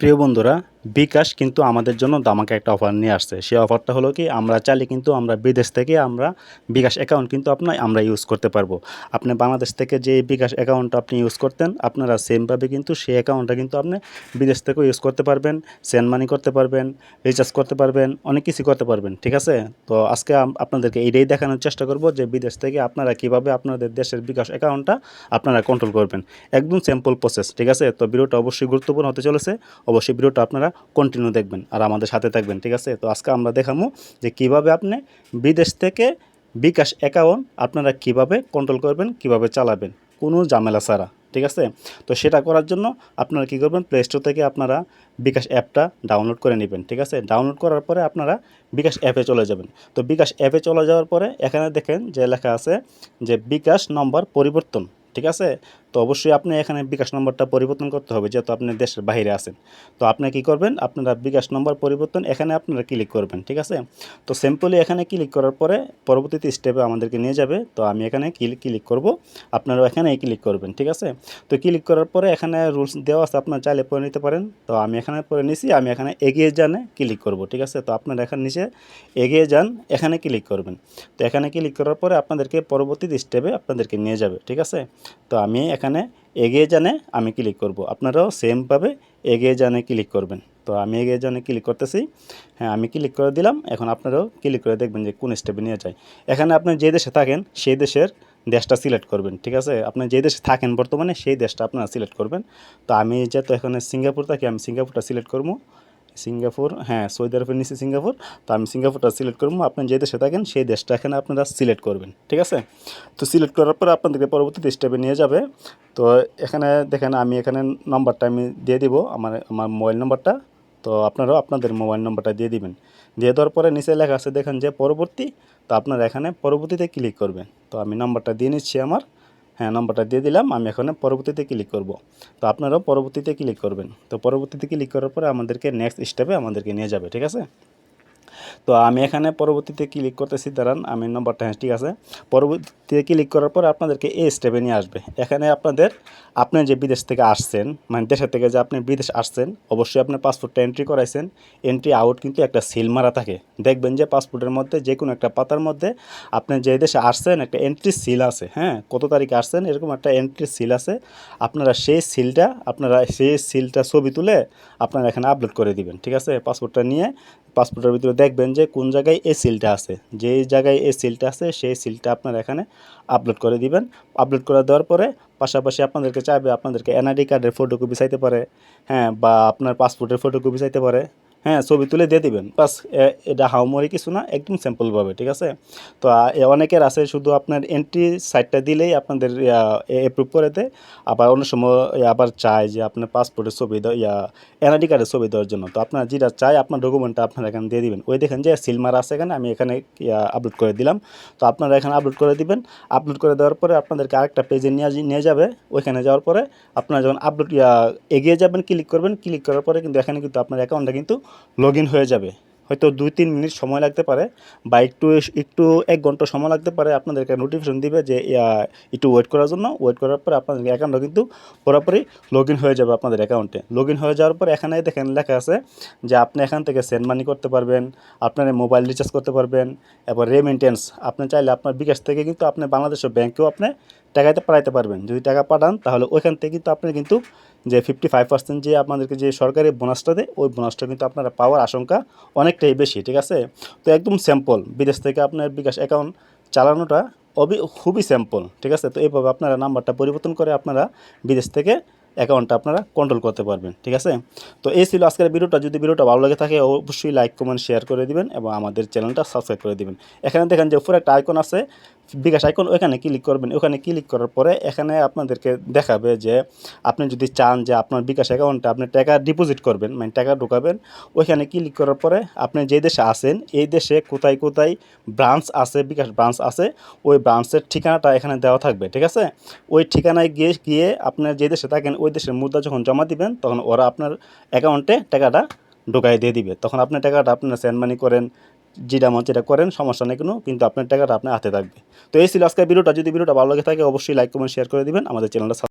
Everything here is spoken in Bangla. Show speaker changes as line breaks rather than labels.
প্রিয় বন্ধুরা বিকাশ কিন্তু আমাদের জন্য দামাকে একটা অফার নিয়ে আসছে। সেই অফারটা হলো কি, আমরা চাইলে কিন্তু আমরা বিদেশ থেকে আমরা বিকাশ অ্যাকাউন্ট কিন্তু আপনার আমরা ইউজ করতে পারব। আপনি বাংলাদেশ থেকে যে বিকাশ অ্যাকাউন্টটা আপনি ইউজ করতেন, আপনারা সেমভাবে কিন্তু সেই অ্যাকাউন্টটা কিন্তু আপনি বিদেশ থেকেও ইউজ করতে পারবেন সেন্ড মানি করতে পারবেন রিচার্জ করতে পারবেন, অনেক কিছু করতে পারবেন, ঠিক আছে? তো আজকে আপনাদেরকে এইটাই দেখানোর চেষ্টা করব যে বিদেশ থেকে আপনারা কীভাবে আপনাদের দেশের বিকাশ অ্যাকাউন্টটা আপনারা কন্ট্রোল করবেন। একদম সিম্পল প্রসেস ঠিক আছে? তো ভিডিওটা অবশ্যই গুরুত্বপূর্ণ হতে চলেছে। অবশ্যই ভিডিওটা আপনারা কন্টিনিউ দেখবেন আর আমাদের সাথে থাকবেন, ঠিক আছে? তো আজকে আমরা দেখাবো যে কীভাবে আপনি বিদেশ থেকে বিকাশ অ্যাকাউন্ট আপনারা কীভাবে কন্ট্রোল করবেন, কীভাবে চালাবেন, কোনো ঝামেলা ছাড়া, ঠিক আছে? তো সেটা করার জন্য আপনারা কী করবেন প্লে স্টোর থেকে আপনারা বিকাশ অ্যাপটা ডাউনলোড করে নেবেন, ঠিক আছে? ডাউনলোড করার পরে আপনারা বিকাশ অ্যাপে চলে যাবেন। তো বিকাশ অ্যাপে চলে যাওয়ার পরে এখানে দেখেন যে লেখা আছে যে বিকাশ নম্বর পরিবর্তন। ঠিক আছে? তো অবশ্যই আপনি এখানে বিকাশ নম্বরটা পরিবর্তন করতে হবে, যেহেতু আপনি দেশের বাইরে আছেন। তো আপনি কি করবেন? আপনারা বিকাশ নম্বর পরিবর্তন এখানে আপনারা ক্লিক করবেন, ঠিক আছে? তো সিম্পলি এখানে ক্লিক করার পরে পরবর্তীতে স্টেপে আমাদেরকে নিয়ে যাবে। তো আমি এখানে ক্লিক ক্লিক করব। আপনারাও এখানে ক্লিক করবেন, ঠিক আছে? তো ক্লিক করার পরে এখানে রুলস দেওয়া আছে, আপনারা চাইলে পরে নিতে পারেন। তো আমি এখানে পড়ে নিছি, আমি এখানে এগিয়ে যানে ক্লিক করব, ঠিক আছে? তো আপনারা এখানে নিচে এগিয়ে যান, এখানে ক্লিক করবেন। তো এখানে ক্লিক করার পরে আপনাদেরকে পরবর্তী স্টেপে আপনাদেরকে নিয়ে যাবে, ঠিক আছে? তো আমি এখানে এগিয়ে জানে আমি ক্লিক করব। আপনারাও সেমভাবে এগিয়ে জানে ক্লিক করবেন। তো আমি এগিয়ে জানে ক্লিক করতেছি। হ্যাঁ আমি ক্লিক করে দিলাম। এখন আপনারাও ক্লিক করে দেখবেন যে কোন স্টেপে নিয়ে যায়। এখানে আপনি যে দেশে থাকেন, সেই দেশের দেশটা সিলেক্ট করবেন, ঠিক আছে? আপনি যে দেশে থাকেন বর্তমানে, সেই দেশটা আপনারা সিলেক্ট করবেন। তো আমি যেহেতু এখানে সিঙ্গাপুর থাকি, আমি সিঙ্গাপুরটা সিলেক্ট করব। সিঙ্গাপুর হ্যাঁ সৌদি আরবের নিচে সিঙ্গাপুর, তো আমি সিঙ্গাপুরটা সিলেক্ট করব। আপনি যে দেশে থাকেন, সেই দেশটা এখানে আপনারা সিলেক্ট করবেন, ঠিক আছে? তো সিলেক্ট করার পর আপনাদেরকে পরবর্তী স্টেপে নিয়ে যাবে। তো এখানে দেখেন, আমি এখানে নম্বরটা আমি দিয়ে দিব, আমার আমার মোবাইল নম্বরটা তো আপনারাও আপনাদের মোবাইল নম্বরটা দিয়ে দিবেন। দিয়ে দেওয়ার পরে নিচে লেখা আছে, দেখেন যে পরবর্তী, তো আপনারা এখানে পরবর্তীতে ক্লিক করবেন। তো আমি নম্বরটা দিয়ে নিচ্ছি আমার। হ্যাঁ নম্বরটা দিয়ে দিলাম, আমি এখানে পরবর্তীতে ক্লিক করব। তো আপনারাও পরবর্তীতে ক্লিক করবেন। তো পরবর্তীতে ক্লিক করার পরে আমাদেরকে নেক্সট স্টেপে আমাদেরকে নিয়ে যাবে, ঠিক আছে? তো আমি এখানে পরবর্তীতে ক্লিক করতেছি, দাঁড়ান, আমি নম্বরটা হ্যাঁ ঠিক আছে। পরবর্তীতে ক্লিক করার পর আপনাদেরকে এই স্টেপে নিয়ে আসবে। এখানে আপনাদের, আপনি যে বিদেশ থেকে আসছেন মানে দেশের থেকে যে আপনি বিদেশ আসছেন, অবশ্যই আপনার পাসপোর্টটা এন্ট্রি করাইছেন। এন্ট্রি আউট কিন্তু একটা সিল মারা থাকে। দেখবেন যে পাসপোর্টের মধ্যে যে কোনো একটা পাতার মধ্যে আপনি যে দেশে আসছেন, একটা এন্ট্রি সিল আছে হ্যাঁ? কত তারিখে আসছেন, এরকম একটা এন্ট্রি সিল আছে। আপনারা সেই সিলটা আপনারা সেই সিলটা ছবি তুলে আপনারা এখানে আপলোড করে দিবেন, ঠিক আছে? পাসপোর্টটা নিয়ে পাসপোর্টের ভিতরে দেখবেন যে কোন জায়গায় এই সিলটা আছে। যেই জায়গায় এই সিলটা আছে, সেই সিলটা আপনারা এখানে আপলোড করে দিবেন। আপলোড করে দেওয়ার পরে পাশাপাশি আপনাদেরকে চাইবে আপনাদেরকে এনআইডি কার্ডের ফটোকপি চাইতে পারে হ্যাঁ বা আপনার পাসপোর্টের ফটোকপি চাইতে পারে। হ্যাঁ ছবি তুলে দিয়ে দিবেন। বাস এটা হাউমরি কিছু না, একদম সিম্পলভাবে ঠিক আছে? তো অনেকের আছে শুধু আপনার এন্ট্রি সাইটটা দিলেই আপনাদের অ্যাপ্রুভ করে দেয়। আবার অন্য সময় আবার চায় যে আপনার পাসপোর্টের ছবি ইয়া এনআইডি কার্ডের ছবি দেওয়ার জন্য। তো আপনার যেটা চাই আপনার ডকুমেন্টটা আপনারা এখানে দিয়ে দিবেন। ওই দেখেন যে সিলমার আছে এখানে, আমি এখানে আপলোড করে দিলাম। তো আপনারা এখানে আপলোড করে দিবেন। আপলোড করে দেওয়ার পরে আপনাদেরকে আরেকটা পেজে নিয়ে নিয়ে যাবে। ওইখানে যাওয়ার পরে আপনারা যখন আপলোড এগিয়ে যাবেন ক্লিক করবেন ক্লিক করার পরে কিন্তু এখানে কিন্তু আপনার অ্যাকাউন্টটা কিন্তু লগ হয়ে যাবে। হয়তো দুই তিন মিনিট সময় লাগতে পারে বা একটু একটু এক ঘণ্টা সময় লাগতে পারে, আপনাদেরকে নোটিফিকেশন দিবে যে একটু ওয়েট করার জন্য। ওয়েট করার পরে আপনাদের অ্যাকাউন্টটা কিন্তু পুরোপুরি লগ হয়ে যাবে আপনাদের অ্যাকাউন্টে লগ হয়ে যাওয়ার পর এখানে দেখেন লেখা আছে যে, আপনি এখান থেকে সেন্ড মানি করতে পারবেন, আপনার মোবাইল রিচার্জ করতে পারবেন এবার রেমেন্টেন্স আপনি চাইলে আপনার বিকাশ থেকে কিন্তু আপনি বাংলাদেশের ব্যাংকেও আপনি টাকাতে পাঠাইতে পারবেন। যদি টাকা পাঠান তাহলে ওইখান থেকে কিন্তু আপনি কিন্তু যে ফিফটি ফাইভ পার্সেন্ট যে আপনাদেরকে যে সরকারি বোনাসটা দেয়, ওই বোনাসটা কিন্তু আপনারা পাওয়ার আশঙ্কা অনেকটাই বেশি, ঠিক আছে? তো একদম স্যাম্পল বিদেশ থেকে আপনার বিকাশ অ্যাকাউন্ট চালানোটা অবি, খুবই স্যাম্পল ঠিক আছে? তো এইভাবে আপনারা নাম্বারটা পরিবর্তন করে আপনারা বিদেশ থেকে অ্যাকাউন্টটা আপনারা কন্ট্রোল করতে পারবেন, ঠিক আছে? তো এই ছিল আজকের ভিডিওটা, যদি ভিডিওটা ভালো লাগে থাকে, অবশ্যই লাইক কমেন্ট শেয়ার করে দিবেন এবং আমাদের চ্যানেলটা সাবস্ক্রাইব করে দিবেন। এখানে দেখেন যে উপরে একটা আইকন আছে বিকাশ আইকন ওখানে ক্লিক করবেন। ওখানে ক্লিক করার পরে এখানে আপনাদেরকে দেখাবে যে আপনি যদি চান যে আপনার বিকাশ অ্যাকাউন্টে আপনি টাকা ডিপোজিট করবেন মানে টাকা ঢোকাবেন, ওইখানে ক্লিক করার পরে আপনি যে দেশে আসেন এই দেশে কোথায় কোথায় ব্রাঞ্চ আছে, বিকাশ ব্রাঞ্চ আছে, ওই ব্রাঞ্চের ঠিকানাটা এখানে দেওয়া থাকবে, ঠিক আছে? ওই ঠিকানায় গিয়ে গিয়ে আপনার যে দেশে থাকেন, ওই দেশের মুদ্রা যখন জমা দিবেন, তখন ওরা আপনার অ্যাকাউন্টে টাকাটা ঢোকাই দিয়ে দিবে। তখন আপনার টাকাটা আপনারা সেন্ড মানি করেন যেটা মন যেটা করেন, সমস্যা নেই কোনো, কিন্তু আপনার টাকাটা আপনার হাতে থাকবে। তো এই ছিল আজকের ভিডিওটা। যদি ভিডিওটা ভালো লাগে থাকে, অবশ্যই লাইক কমেন্ট শেয়ার করে দিবেন। আমাদের চ্যানেলটা